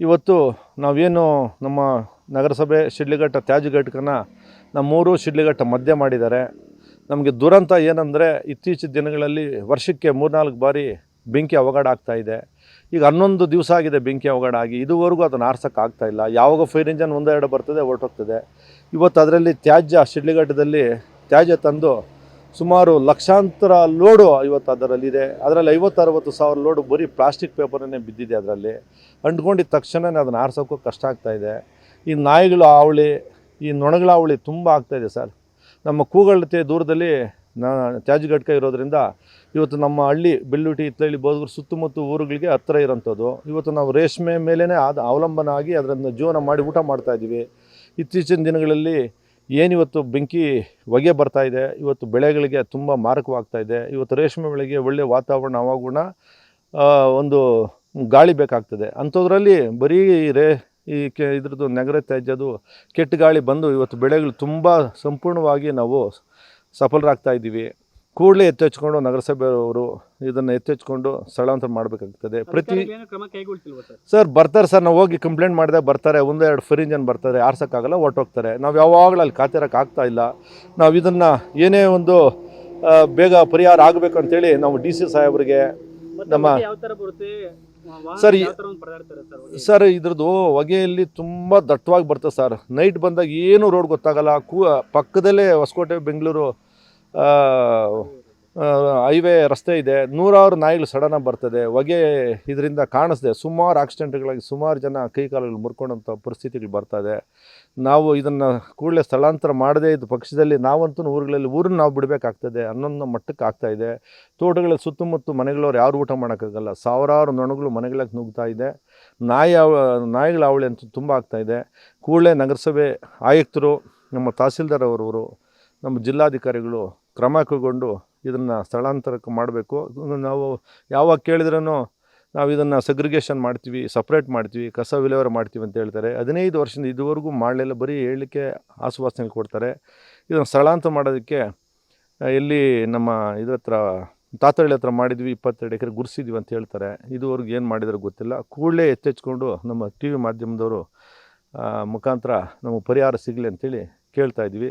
ಇವತ್ತು ನಾವೇನು ನಮ್ಮ ನಗರಸಭೆ ಶಿಡ್ಲಿಘಟ್ಟ ತ್ಯಾಜ್ಯ ಘಟಕನ ನಮ್ಮೂರು ಶಿಡ್ಲಿಘಟ್ಟ ಮಧ್ಯೆ ಮಾಡಿದ್ದಾರೆ. ನಮಗೆ ದುರಂತ ಏನಂದರೆ ಇತ್ತೀಚಿನ ದಿನಗಳಲ್ಲಿ ವರ್ಷಕ್ಕೆ ಮೂರ್ನಾಲ್ಕು ಬಾರಿ ಬೆಂಕಿ ಅವಘಡ ಆಗ್ತಾಯಿದೆ ಈಗ ಹನ್ನೊಂದು ದಿವಸ ಆಗಿದೆ ಬೆಂಕಿ ಅವಘಡ ಆಗಿ. ಇದುವರೆಗೂ ಅದನ್ನು ಆರ್ಸೋಕ್ಕಾಗ್ತಾ ಇಲ್ಲ. ಯಾವಾಗ ಫೈರ್ ಇಂಜನ್ ಒಂದೆರಡು ಬರ್ತದೆ ಹೊರಟೋಗ್ತದೆ ಇವತ್ತು ಅದರಲ್ಲಿ ತ್ಯಾಜ್ಯ ಶಿಡ್ಲಿಘಟ್ಟದಲ್ಲಿ ತ್ಯಾಜ್ಯ ತಂದು ಸುಮಾರು ಲಕ್ಷಾಂತರ ಲೋಡು ಇವತ್ತು ಅದರಲ್ಲಿದೆ. ಅದರಲ್ಲಿ ಐವತ್ತು ಅರವತ್ತು ಸಾವಿರ ಲೋಡು ಬರೀ ಪ್ಲಾಸ್ಟಿಕ್ ಪೇಪರನ್ನೇ ಬಿದ್ದಿದೆ ಅದರಲ್ಲಿ. ಅಂಟ್ಕೊಂಡಿದ್ದ ತಕ್ಷಣವೇ ಅದನ್ನು ಆರಿಸೋಕ್ಕೂ ಕಷ್ಟ ಆಗ್ತಾ ಇದೆ. ಈ ನಾಯಿಗಳು ಹಾವಳಿ, ಈ ನೊಣಗಳ ಹಾವಳಿ ತುಂಬ ಆಗ್ತಾಯಿದೆ ಸರ್. ನಮ್ಮ ಕೂಗಳತೆ ದೂರದಲ್ಲಿ ನಾ ಇರೋದ್ರಿಂದ ಇವತ್ತು ನಮ್ಮ ಹಳ್ಳಿ ಬೆಳ್ಳುಟಿ ಇತ್ತಳ್ಳಿ ಬೋದಗೂರು ಸುತ್ತಮುತ್ತ ಊರುಗಳಿಗೆ ಹತ್ತಿರ ಇರೋಂಥದ್ದು. ಇವತ್ತು ನಾವು ರೇಷ್ಮೆ ಮೇಲೇ ಅದು ಅವಲಂಬನ ಆಗಿ ಅದರಿಂದ ಜೀವನ ಮಾಡಿ ಊಟ ಮಾಡ್ತಾಯಿದ್ದೀವಿ ಇತ್ತೀಚಿನ ದಿನಗಳಲ್ಲಿ ಏನಿವತ್ತು ಬೆಂಕಿ ಹೊಗೆ ಬರ್ತಾ ಇದೆ ಇವತ್ತು ಬೆಳೆಗಳಿಗೆ ತುಂಬ ಮಾರಕವಾಗ್ತಾ ಇದೆ ಇವತ್ತು ರೇಷ್ಮೆ ಬೆಳೆಗೆ ಒಳ್ಳೆಯ ವಾತಾವರಣ ಹವಾಗುಣ ಆ, ಒಂದು ಗಾಳಿ ಬೇಕಾಗ್ತದೆ. ಅಂಥದ್ರಲ್ಲಿ ಬರೀ ರೇ ಈ ಕೆ ಇದ್ರದ್ದು ನಗರ ತ್ಯಾಜ್ಯದು ಕೆಟ್ಟ ಗಾಳಿ ಬಂದು ಇವತ್ತು ಬೆಳೆಗಳು ತುಂಬ ಸಂಪೂರ್ಣವಾಗಿ ನಾವು ಸಫಲರಾಗ್ತಾ ಇದ್ದೀವಿ ಕೂಡಲೇ ಎತ್ತೆಚ್ಕೊಂಡು ನಗರಸಭೆಯವರು ಇದನ್ನು ಎತ್ತೆಚ್ಕೊಂಡು ಸ್ಥಳಾಂತರ ಮಾಡಬೇಕಾಗ್ತದೆ. ಪ್ರತಿ ಸರ್? ಬರ್ತಾರೆ ಸರ್ ನಾವು ಹೋಗಿ ಕಂಪ್ಲೇಂಟ್ ಮಾಡಿದೆ ಬರ್ತಾರೆ ಒಂದೆರಡು ಫೈರ್ ಇಂಜನ್ ಬರ್ತಾರೆ ಆರ್ಸೋಕ್ಕಾಗಲ್ಲ ಹೊರ್ಟೋಗ್ತಾರೆ. ನಾವು ಯಾವಾಗಲೂ ಅಲ್ಲಿ ಕಾತಿರಕ್ಕೆ ಆಗ್ತಾ ಇಲ್ಲ. ನಾವು ಇದನ್ನು ಏನೇ ಒಂದು ಬೇಗ ಪರಿಹಾರ ಆಗಬೇಕು ಅಂತೇಳಿ ನಾವು ಡಿ ಸಿ ಸಾಹೇಬ್ರಿಗೆ ನಮ್ಮ- ಒಂದು ಸರ್ ಸರ್ ಇದ್ರದ್ದು ಹೊಗೆಯಲ್ಲಿ ತುಂಬ ದಟ್ಟವಾಗಿ ಬರ್ತದೆ ಸರ್. ನೈಟ್ ಬಂದಾಗ ಏನು ರೋಡ್ ಗೊತ್ತಾಗಲ್ಲ. ಕೂ ಪಕ್ಕದಲ್ಲೇ ಹೊಸಕೋಟೆ ಬೆಂಗಳೂರು ಹೈವೇ ರಸ್ತೆ ಇದೆ. ನೂರಾರು ನಾಯಿಗಳು ಸಡನ್ನಾಗಿ ಬರ್ತದೆ. ಹೊಗೆ ಇದರಿಂದ ಕಾಣಿಸ್ದೆ. ಸುಮಾರು ಆಕ್ಸಿಡೆಂಟ್ಗಳಾಗಿ ಸುಮಾರು ಜನ ಕೈ ಕಾಲುಗಳು ಮುರ್ಕೊಂಡಂಥ ಪರಿಸ್ಥಿತಿಗಳು ಬರ್ತದೆ ನಾವು ಇದನ್ನು ಕೂಡಲೇ ಸ್ಥಳಾಂತರ ಮಾಡದೇ ಇದ್ದ ಪಕ್ಷದಲ್ಲಿ ನಾವಂತೂ ಊರುಗಳಲ್ಲಿ ಊರನ್ನ ನಾವು ಬಿಡಬೇಕಾಗ್ತದೆ. ಅನ್ನೊಂದು ಮಟ್ಟಕ್ಕೆ ಆಗ್ತಾ ಇದೆ. ತೋಟಗಳ ಸುತ್ತಮುತ್ತ ಮನೆಗಳವ್ರು ಯಾರು ಊಟ ಮಾಡೋಕ್ಕಾಗಲ್ಲ. ಸಾವಿರಾರು ನೊಣಗಳು ಮನೆಗಳಿಗೆ ನುಗ್ತಾ ಇದೆ. ನಾಯಿ ನಾಯಿಗಳ ಅವಳಿ ಅಂತೂ ತುಂಬ ಆಗ್ತಾಯಿದೆ ಕೂಡಲೇ ನಗರಸಭೆ ಆಯುಕ್ತರು, ನಮ್ಮ ತಹಸೀಲ್ದಾರ್ ಅವರವರು ನಮ್ಮ ಜಿಲ್ಲಾಧಿಕಾರಿಗಳು ಕ್ರಮ ಕೈಗೊಂಡು ಇದನ್ನು ಸ್ಥಳಾಂತರಕ್ಕೆ ಮಾಡಬೇಕು. ನಾವು ಯಾವಾಗ ಕೇಳಿದ್ರೂ ನಾವು ಇದನ್ನು ಸಗ್ರಿಗೇಷನ್ ಮಾಡ್ತೀವಿ ಸಪ್ರೇಟ್ ಮಾಡ್ತೀವಿ, ಕಸ ವಿಲೇವಾರಿ ಮಾಡ್ತೀವಿ ಅಂತ ಹೇಳ್ತಾರೆ. ಹದಿನೈದು ವರ್ಷದಿಂದ ಇದುವರೆಗೂ ಮಾಡಲಿಲ್ಲ. ಬರೀ ಹೇಳಲಿಕ್ಕೆ ಆಶ್ವಾಸನೆ ಕೊಡ್ತಾರೆ. ಇದನ್ನು ಸ್ಥಳಾಂತರ ಮಾಡೋದಕ್ಕೆ ಇಲ್ಲಿ ನಮ್ಮ ಇದ್ರ ಹತ್ರ, ತಾತಳ್ಳಿ ಹತ್ರ ಮಾಡಿದ್ವಿ, ಇಪ್ಪತ್ತೆರಡು ಎಕರೆ ಗುರ್ಸಿದ್ವಿ ಅಂತ ಹೇಳ್ತಾರೆ. ಇದುವರೆಗೂ ಏನು ಮಾಡಿದ್ರು ಗೊತ್ತಿಲ್ಲ. ಕೂಡಲೇ ಎಚ್ಚೆಚ್ಕೊಂಡು ನಮ್ಮ ಟಿ ವಿ ಮಾಧ್ಯಮದವರು ಮುಖಾಂತರ ನಮಗೆ ಪರಿಹಾರ ಸಿಗಲಿ ಅಂತೇಳಿ ಕೇಳ್ತಾ ಇದ್ವಿ